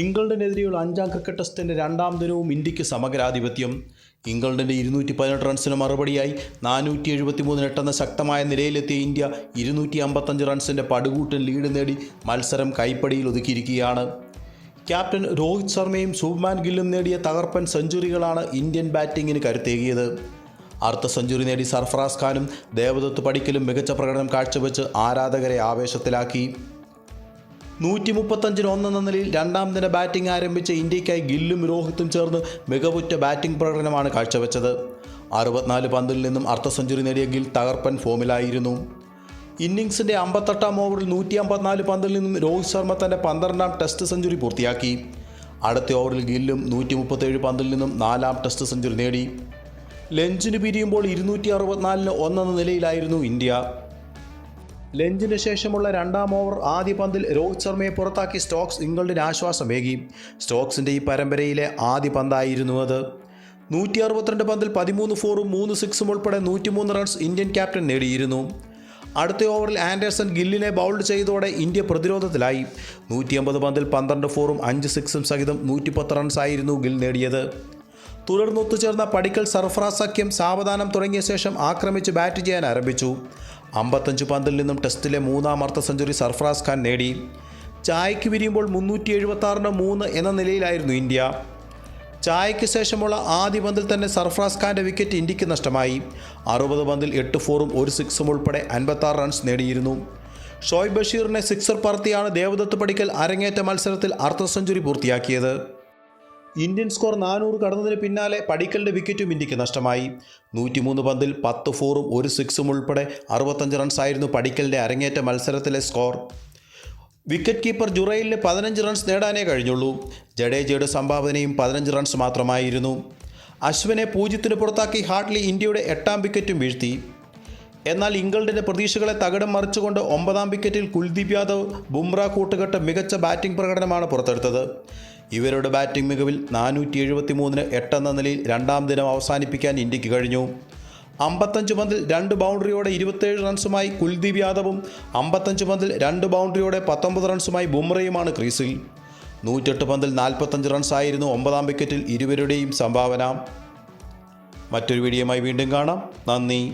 ഇംഗ്ലണ്ടിനെതിരെയുള്ള അഞ്ചാം ക്രിക്കറ്റ് ടെസ്റ്റിന്റെ രണ്ടാം ദിനവും ഇന്ത്യയ്ക്ക് സമഗ്രാധിപത്യം. ഇംഗ്ലണ്ടിന്റെ ഇരുന്നൂറ്റി പതിനെട്ട് റൺസിന് മറുപടിയായി നാനൂറ്റി എഴുപത്തി മൂന്ന് എട്ടെന്ന ശക്തമായ നിലയിലെത്തിയ ഇന്ത്യ ഇരുന്നൂറ്റി അമ്പത്തഞ്ച് റൺസിന്റെ പടുകൂട്ടൻ ലീഡ് നേടി മത്സരം കൈപ്പടിയിൽ ഒതുക്കിയിരിക്കുകയാണ്. ക്യാപ്റ്റൻ രോഹിത് ശർമ്മയും ശുഭ്മാൻ ഗില്ലും നേടിയ തകർപ്പൻ സെഞ്ചുറികളാണ് ഇന്ത്യൻ ബാറ്റിങ്ങിന് കരുത്തേകിയത്. അർത്ഥ സെഞ്ചുറി നേടി സർഫറാസ് ഖാനും ദേവദത്ത് പടിക്കലും മികച്ച പ്രകടനം കാഴ്ചവെച്ച് ആരാധകരെ ആവേശത്തിലാക്കി. നൂറ്റി മുപ്പത്തഞ്ചിന് ഒന്നെന്ന നിലയിൽ രണ്ടാം ദിന ബാറ്റിംഗ് ആരംഭിച്ച ഇന്ത്യയ്ക്കായി ഗില്ലും രോഹിത്തും ചേർന്ന് മികവുറ്റ ബാറ്റിംഗ് പ്രകടനമാണ് കാഴ്ചവെച്ചത്. അറുപത്തിനാല് പന്തിൽ നിന്നും അർദ്ധ സെഞ്ചുറി നേടിയ ഗിൽ തകർപ്പൻ ഫോമിലായിരുന്നു. ഇന്നിങ്സിന്റെ അമ്പത്തെട്ടാം ഓവറിൽ നൂറ്റി അമ്പത്തിനാല് പന്തിൽ നിന്നും രോഹിത് ശർമ്മ തന്റെ പന്ത്രണ്ടാം ടെസ്റ്റ് സെഞ്ചുറി പൂർത്തിയാക്കി. അടുത്ത ഓവറിൽ ഗില്ലും നൂറ്റി മുപ്പത്തേഴ് പന്തിൽ നിന്നും നാലാം ടെസ്റ്റ് സെഞ്ചുറി നേടി. ലഞ്ചിന് പിരിയുമ്പോൾ ഇരുന്നൂറ്റി അറുപത്തിനാലിന് ഒന്നെന്ന നിലയിലായിരുന്നു ഇന്ത്യ. ലഞ്ചിന് ശേഷമുള്ള രണ്ടാം ഓവർ ആദ്യ പന്തിൽ രോഹിത് ശർമ്മയെ പുറത്താക്കി സ്റ്റോക്സ് ഇംഗ്ലണ്ടിന് ആശ്വാസമേകി സ്റ്റോക്സിന്റെ ഈ പരമ്പരയിലെ ആദ്യ പന്തായിരുന്നു അത്. നൂറ്റി അറുപത്തിരണ്ട് പന്തിൽ പതിമൂന്ന് ഫോറും മൂന്ന് സിക്സും ഉൾപ്പെടെ നൂറ്റിമൂന്ന് റൺസ് ഇന്ത്യൻ ക്യാപ്റ്റൻ നേടിയിരുന്നു. അടുത്ത ഓവറിൽ ആൻഡേഴ്സൺ ഗില്ലിനെ ബൗൾഡ് ചെയ്തതോടെ ഇന്ത്യ പ്രതിരോധത്തിലായി. നൂറ്റി അമ്പത് പന്തിൽ പന്ത്രണ്ട് ഫോറും അഞ്ച് സിക്സും സഹിതം നൂറ്റിപ്പത്ത് റൺസായിരുന്നു ഗിൽ നേടിയത്. തുടർന്നൊത്തുചേർന്ന പടിക്കൽ സർഫ്രാസ് സഖ്യം സാവധാനം തുടങ്ങിയ ശേഷം ആക്രമിച്ച് ബാറ്റ് ചെയ്യാൻ ആരംഭിച്ചു. അമ്പത്തഞ്ച് പന്തിൽ നിന്നും ടെസ്റ്റിലെ മൂന്നാം സെഞ്ചുറി സർഫറാസ് ഖാൻ നേടി. ചായയ്ക്ക് വിരിയുമ്പോൾ മുന്നൂറ്റി എഴുപത്തി മൂന്ന് എന്ന നിലയിലായിരുന്നു ഇന്ത്യ. ചായയ്ക്ക് ശേഷമുള്ള ആദ്യ പന്തിൽ തന്നെ സർഫറാസ് ഖാന്റെ വിക്കറ്റ് ഇന്ത്യയ്ക്ക് നഷ്ടമായി. അറുപത് പന്തിൽ എട്ട് ഫോറും ഒരു സിക്സും ഉൾപ്പെടെ അൻപത്താറ് റൺസ് നേടിയിരുന്നു. ഷോയ് ബഷീറിനെ സിക്സർ പറത്തിയാണ് ദേവദത്ത് പടിക്കൽ അരങ്ങേറ്റ മത്സരത്തിൽ അർദ്ധ സെഞ്ചുറി പൂർത്തിയാക്കിയത്. ഇന്ത്യൻ സ്കോർ നാനൂറ് കടന്നതിന് പിന്നാലെ പടിക്കലിന്റെ വിക്കറ്റും ഇന്ത്യയ്ക്ക് നഷ്ടമായി. നൂറ്റിമൂന്ന് പന്തിൽ പത്ത് ഫോറും ഒരു സിക്സും ഉൾപ്പെടെ അറുപത്തഞ്ച് റൺസായിരുന്നു പടിക്കലിന്റെ അരങ്ങേറ്റ മത്സരത്തിലെ സ്കോർ. വിക്കറ്റ് കീപ്പർ ജുറൈലിന് പതിനഞ്ച് റൺസ് നേടാനേ കഴിഞ്ഞുള്ളൂ. ജഡേജയുടെ സംഭാവനയും പതിനഞ്ച് റൺസ് മാത്രമായിരുന്നു. അശ്വിനെ പൂജ്യത്തിന് പുറത്താക്കി ഹാർട്ട്ലി ഇന്ത്യയുടെ എട്ടാം വിക്കറ്റും വീഴ്ത്തി. എന്നാൽ ഇംഗ്ലണ്ടിന്റെ പ്രതീക്ഷകളെ തകിടം മറിച്ചുകൊണ്ട് ഒമ്പതാം വിക്കറ്റിൽ കുൽദീപ് യാദവ് ബുംറ കൂട്ടുകെട്ട് മികച്ച ബാറ്റിംഗ് പ്രകടനമാണ് പുറത്തെടുത്തത്. ഇവരുടെ ബാറ്റിംഗ് മികവിൽ നാനൂറ്റി എഴുപത്തി മൂന്നിന് എട്ടെന്ന നിലയിൽ രണ്ടാം ദിനം അവസാനിപ്പിക്കാൻ ഇന്ത്യയ്ക്ക് കഴിഞ്ഞു. അമ്പത്തഞ്ച് പന്തിൽ രണ്ട് ബൗണ്ടറിയോടെ ഇരുപത്തേഴ് റൺസുമായി കുൽദീപ് യാദവും അമ്പത്തഞ്ച് പന്തിൽ രണ്ട് ബൗണ്ടറിയോടെ പത്തൊമ്പത് റൺസുമായി ബുംറയുമാണ് ക്രീസിൽ. നൂറ്റെട്ട് പന്തിൽ നാൽപ്പത്തഞ്ച് റൺസായിരുന്നു ഒമ്പതാം വിക്കറ്റിൽ ഇരുവരുടെയും സംഭാവന. മറ്റൊരു വീഡിയോയുമായി വീണ്ടും കാണാം. നന്ദി.